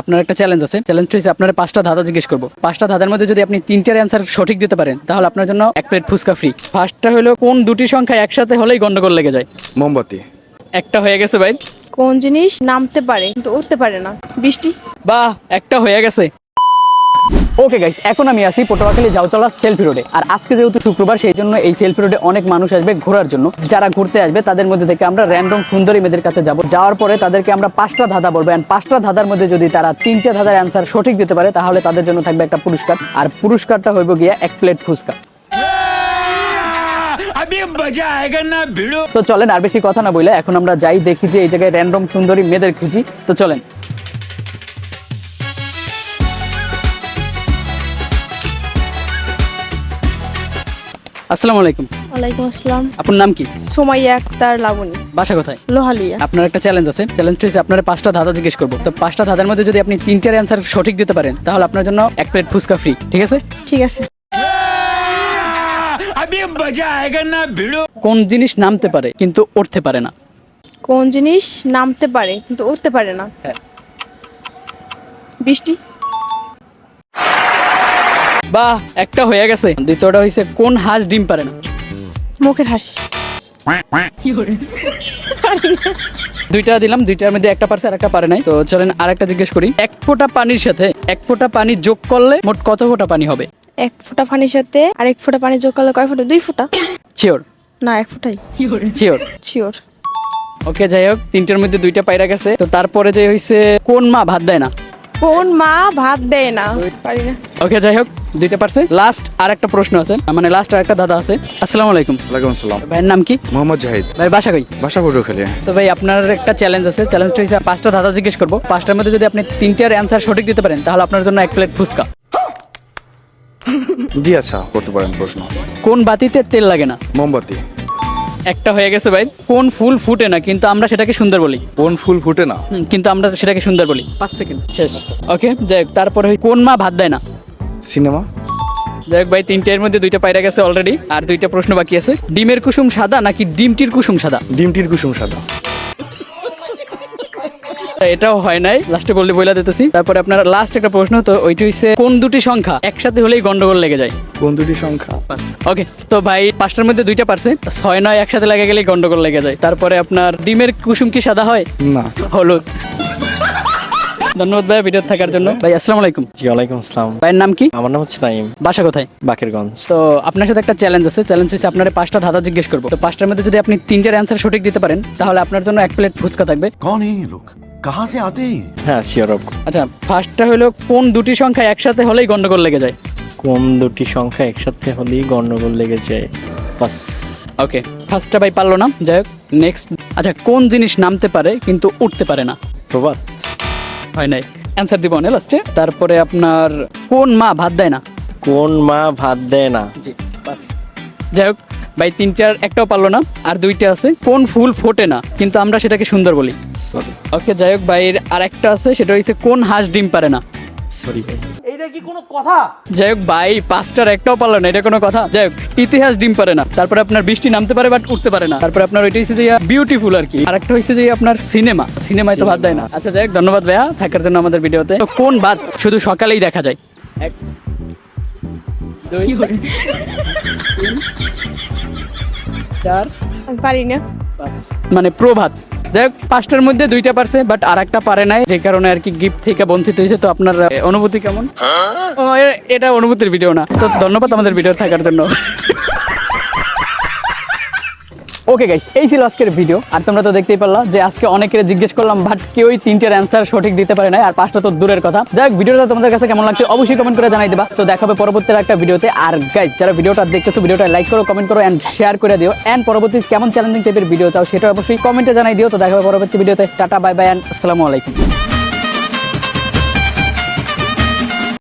আপনার একটা চ্যালেঞ্জ আছে। চ্যালেঞ্জটা হচ্ছে আপনার পাঁচটা ধাঁধা জিজ্ঞেস করব। পাঁচটা ধাঁধার মধ্যে যদি আপনি তিনটার অ্যান্সার সঠিক দিতে পারেন তাহলে আপনার জন্য এক প্লেট ফুচকা ফ্রি ফার্স্টটা হলো কোন দুটি সংখ্যা একসাথে হলেই গন্ডগোল লেগে যায়? মোমবাতি। একটা হয়ে গেছে ভাই। কোন জিনিস নামতে পারে কিন্তু উঠতে পারে না। বৃষ্টি। বাহ একটা হয়ে গেছে। ওকে গাইস এখন আমি আছি পটুয়াখালী যাওতলা সেলফি রোডে আর আজকে যেহেতু শুক্রবার সেই জন্য এই সেলফি রোডে অনেক মানুষ আসবে ঘোরার জন্য। যারা ঘুরতে আসবে তাদের মধ্যে থেকে আমরা র্যান্ডম সুন্দরী মেয়েদের কাছে যাব। যাওয়ার পরে তাদেরকে আমরা পাঁচটা ধাঁধা বলব। অ্যান্ড পাঁচটা ধাঁধার মধ্যে যদি তারা তিনটা ধাঁধার অ্যান্সার সঠিক দিতে পারে তাহলে তাদের জন্য থাকবে একটা পুরস্কার। আর পুরস্কারটা হইব গিয়া এক প্লেট ফুচকা। তো চলেন আর বেশি কথা না বলে এখন আমরা যাই দেখি যে এই জায়গায় র্যান্ডম সুন্দরী মেয়েদের খুঁজি। তো চলেন। আসসালামু আলাইকুম। ওয়ালাইকুম আসসালাম। আপনার নাম কি? সোমাইয়া আক্তার লাবণী। বাসা কোথায়? লোহালিয়া। আপনার একটা চ্যালেঞ্জ আছে। চ্যালেঞ্জটা হচ্ছে আপনার পাঁচটা ধাঁধা জিজ্ঞেস করব। তো পাঁচটা ধাঁধার মধ্যে যদি আপনি তিনটার অ্যান্সার সঠিক দিতে পারেন তাহলে আপনার জন্য এক প্লেট ফুচকা ফ্রি ঠিক আছে? ঠিক আছে। কোন জিনিস নামতে পারে কিন্তু উঠতে পারে না? কোন জিনিস নামতে পারে কিন্তু উঠতে পারে না? হ্যাঁ। বৃষ্টি? বাহ একটা হয়ে গেছে। দ্বিতীয়টা হয়েছে কোন হাঁস ডিম পারে না? মুখের হাসি। দুইটা দিলাম দুইটার মধ্যে একটা পারছে আর একটা পারে নাই। তো চলেন আর একটা জিজ্ঞেস করি। এক ফোঁটা পানির সাথে এক ফোঁটা পানি যোগ করলে মোট কত ফোঁটা পানি হবে? এক ফোঁটা পানির সাথে আর এক ফোঁটা পানি যোগ করলে কয় ফোঁটা? দুই ফোঁটা? শিওর না এক ফোঁটাই। শিওর শিওর ওকে যাই হোক তিনটার মধ্যে দুইটা পায়রা গেছে। তো তারপরে যে হয়েছে কোন মা ভাত দেয় না? কোন মা ভাত দেয় না? পারি না। ওকে যাই হোক দুইটা পারছে? লাস্ট আর একটা প্রশ্ন আছে। মানে লাস্ট আর একটা দাদা আছে। আসসালামু আলাইকুম। ওয়ালাইকুম আসসালাম। ভাইয়ের নাম কি? মোহাম্মদ জাহিদ। ভাই বাসা কই? বাসা পটুয়াখালী। তো ভাই আপনার একটা চ্যালেঞ্জ আছে। চ্যালেঞ্জটা হচ্ছে পাঁচটা ধাঁধা জিজ্ঞেস করব। পাঁচটার মধ্যে যদি আপনি তিনটার অ্যান্সার সঠিক দিতে পারেন তাহলে আপনার জন্য এক প্লেট ফুচকা। জি আচ্ছা করতে পারেন প্রশ্ন। কোন বাতিতে তেল লাগে না? মোমবাতি। একটা হয়ে গেছে ভাই। কোন ফুল ফুটে না কিন্তু আমরা সেটাকে সুন্দর বলি। কোন ফুল ফুটে না? কিন্তু আমরা সেটাকে সুন্দর বলি। পাঁচ সেকেন্ড শেষ। ওকে যাই হোক তারপরে কোন মা ভাত দেয় না? সিনেমা? হোক ভাই তিনটের মধ্যে দুইটা পায়রা গেছে অলরেডি আর দুইটা প্রশ্ন বাকি আছে। ডিমের কুসুম সাদা নাকি ডিমটির কুসুম সাদা? ডিমটির কুসুম সাদা। এটাও হয় নাই লাস্টে বললে বইলা দিতেছি। তারপরে আপনার লাস্ট একটা প্রশ্ন তো ওইটা হচ্ছে কোন দুটি সংখ্যা একসাথে হলেই গন্ডগোল লেগে যায়? কোন দুটি সংখ্যা? ওকে তো ভাই পাঁচটার মধ্যে দুইটা পারছে ছয় নয় একসাথে লেগে গেলেই গন্ডগোল লেগে যায়। তারপরে আপনার ডিমের কুসুম কি সাদা হয়? না। হলুদ। ধন্যবাদ ভাই ভিডিও থাকার জন্য। ভাই আসসালামু আলাইকুম। জি ওয়ালাইকুম আসসালাম। ভাইয়ের নাম কি? আমার নাম হচ্ছে নাইম। বাসা কোথায়? বাকেরগঞ্জ। তো আপনার সাথে একটা চ্যালেঞ্জ আছে। চ্যালেঞ্জ হচ্ছে আপনার পাঁচটা ধাঁধা জিজ্ঞেস করব। তো পাঁচটার মধ্যে যদি আপনি তিনটার অ্যান্সার সঠিক দিতে পারেন তাহলে আপনার জন্য এক প্লেট ফুচকা থাকবে। কোন এই লোক? কাহা সে আতে? হ্যাঁ শিওর আচ্ছা ফার্স্টটা হলো কোন দুটি সংখ্যা একসাথে হলেই গন্ডগোল লেগে যায়? কোন দুটি সংখ্যা একসাথে হলেই গন্ডগোল লেগে যায়? বাস। ওকে ফার্স্টটা ভাই পারল না। যাই হোক নেক্সট আচ্ছা কোন জিনিস নামতে পারে কিন্তু উঠতে পারে না? প্রভাত। হয় নাই? অ্যান্সার দিব না লাস্টে তারপরে আপনার কোন মা ভাত দেয় না? কোন মা ভাত দেয় না? জি বাস। যাই হোক ভাই তিনটার একটাও পারল না আর দুইটা আছে। কোন ফুল ফোটে না? কিন্তু আমরা সেটাকে সুন্দর বলি। ওকে যাই হোক ভাইয়ের আর একটা আছে সেটা হচ্ছে কোন হাঁস ডিম পারে না? সরি ভাই যাই হোক ভাই পাঁচটার একটাও পারল না এটা কোনো কথা। যাই হোক ইতিহাস ডিম পারে না। তারপরে আপনার বৃষ্টি নামতে পারে বাট উঠতে পারে না। তারপরে আপনার ওইটা হচ্ছে যে বিউটিফুল আর কি। আর একটা হচ্ছে যে আপনার সিনেমা সিনেমায় তো ভাত দেয় না। আচ্ছা যাই হোক ধন্যবাদ ভাইয়া থাকার জন্য আমাদের ভিডিওতে। তো কোন ভাত শুধু সকালেই দেখা যায়। এক দুই চার পারি না। মানে প্রভাত। যাই হোক পাঁচটার মধ্যে দুইটা পারছে বাট আর একটা পারে নাই যে কারণে আর কি গিফট থেকে বঞ্চিত হয়েছে। তো আপনার অনুভূতি কেমন? এটা অনুভূতির ভিডিও না। তো ধন্যবাদ আমাদের ভিডিও থাকার জন্য। ওকে গাইস এই ছিল আজকের ভিডিও আর তোমরা তো দেখতেই পারলা যে আজকে অনেকের জিজ্ঞেস করলাম, বাট কেউই তিনটের অ্যান্সার সঠিক দিতে পারে না আর পাঁচটা তো দূরের কথা। যাই হোক ভিডিওটা তোমাদের কাছে কেমন লাগছে অবশ্যই কমেন্ট করে জানাই দেবা। তো দেখাবে পরবর্তী একটা ভিডিওতে আর গাইস যারা ভিডিওটা দেখতেছো ভিডিওটা লাইক করো কমেন্ট করো এন্ড শেয়ার করে দিও। এন্ড পরবর্তী কেমন চ্যালেঞ্জিং টাইপের ভিডিও চাও, সেটা অবশ্যই কমেন্টে জানাই দিও। তো দেখাবে পরবর্তী ভিডিওতে টাটা বাই বাই এন্ড আসসালামু আলাইকুম।